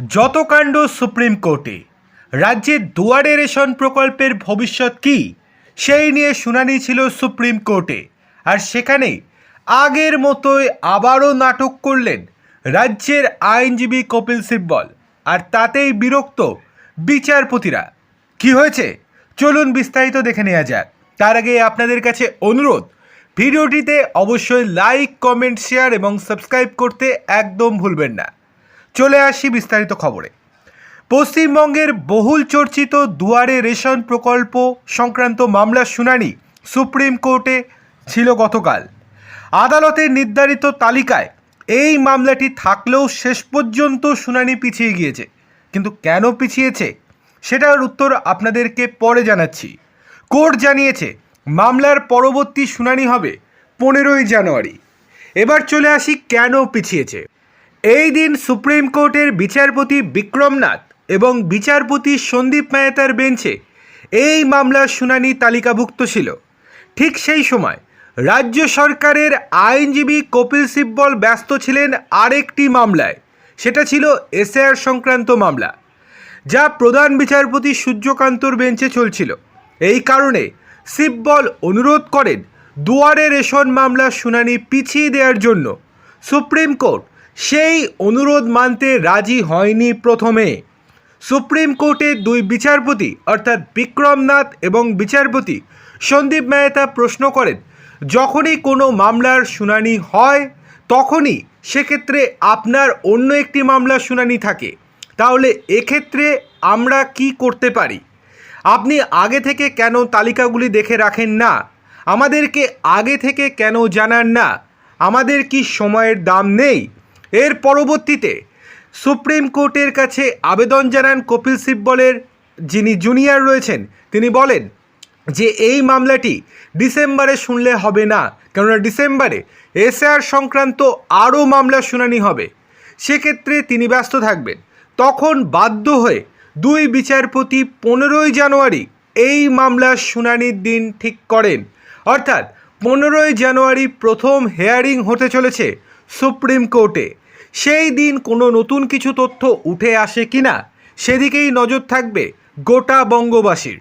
যত কাণ্ড সুপ্রিম কোর্টে রাজ্যের দুয়ারে রেশন প্রকল্পের ভবিষ্যৎ কি, সেই নিয়ে শুনানি ছিল সুপ্রিম কোর্টে। আর সেখানে আগের মতোই আবারও নাটক করলেন রাজ্যের আইনজীবী কপিল সিব্বল। আর তাতেই বিরক্ত বিচারপতিরা। কি হয়েছে? চলুন বিস্তারিত দেখে নেওয়া যাক। তার আগে আপনাদের কাছে অনুরোধ, ভিডিওটিতে অবশ্যই লাইক, কমেন্ট, শেয়ার এবং সাবস্ক্রাইব করতে একদম ভুলবেন না। চলে আসি বিস্তারিত খবরে। পশ্চিমবঙ্গের বহুল চর্চিত দুয়ারে রেশন প্রকল্প সংক্রান্ত মামলার শুনানি সুপ্রিম কোর্টে ছিল গতকাল। আদালতের নির্ধারিত তালিকায় এই মামলাটি থাকলেও শেষ পর্যন্ত শুনানি পিছিয়ে গিয়েছে। কিন্তু কেন পিছিয়েছে? সেটার উত্তর আপনাদেরকে পরে জানাচ্ছি। কোর্ট জানিয়েছে, মামলার পরবর্তী শুনানি হবে পনেরোই জানুয়ারি। এবার চলে আসি কেন পিছিয়েছে? এই দিন সুপ্রিম কোর্টের বিচারপতি বিক্রমনাথ এবং বিচারপতি সন্দীপ মেহতার বেঞ্চে এই মামলার শুনানি তালিকাভুক্ত ছিল। ঠিক সেই সময় রাজ্য সরকারের আইনজীবী কপিল সিব্বল ব্যস্ত ছিলেন আরেকটি মামলায়, সেটা ছিল এসআর সংক্রান্ত মামলা, যা প্রধান বিচারপতি সূর্যকান্তর বেঞ্চে চলছিল। এই কারণে সিব্বল অনুরোধ করেন দুয়ারে রেশন মামলার শুনানি পিছিয়ে দেওয়ার জন্য। সুপ্রিম কোর্ট সেই অনুরোধ মানতে রাজি হয়নি প্রথমে। সুপ্রিম কোর্টের দুই বিচারপতি, অর্থাৎ বিক্রমনাথ এবং বিচারপতি সন্দীপ মেহতা প্রশ্ন করেন, যখনই কোনো মামলার শুনানি হয়, তখনই সেক্ষেত্রে আপনার অন্য একটি মামলার শুনানি থাকে। তাহলে এক্ষেত্রে আমরা কি করতে পারি? আপনি আগে থেকে কেন তালিকাগুলি দেখে রাখেন না? আমাদেরকে আগে থেকে কেন জানান না? আমাদের কি সময়ের দাম নেই? এর পরবর্তীতে সুপ্রিম কোর্টের কাছে আবেদন জানান কপিল সিব্বলের যিনি জুনিয়র রয়েছেন, তিনি বলেন যে এই মামলাটি ডিসেম্বরে শুনলে হবে না। কেননা ডিসেম্বরে এসআর সংক্রান্ত আরও মামলার শুনানি হবে। সেক্ষেত্রে তিনি ব্যস্ত থাকবেন। তখন বাধ্য হয়ে দুই বিচারপতি পনেরোই জানুয়ারি এই মামলার শুনানির দিন ঠিক করেন। অর্থাৎ পনেরোই জানুয়ারি প্রথম হেয়ারিং হতে চলেছে সুপ্রিম কোর্টে। সেই দিন কোনো নতুন কিছু তথ্য উঠে আসে কিনা, সেদিকেই নজর থাকবে গোটা বঙ্গবাসীর।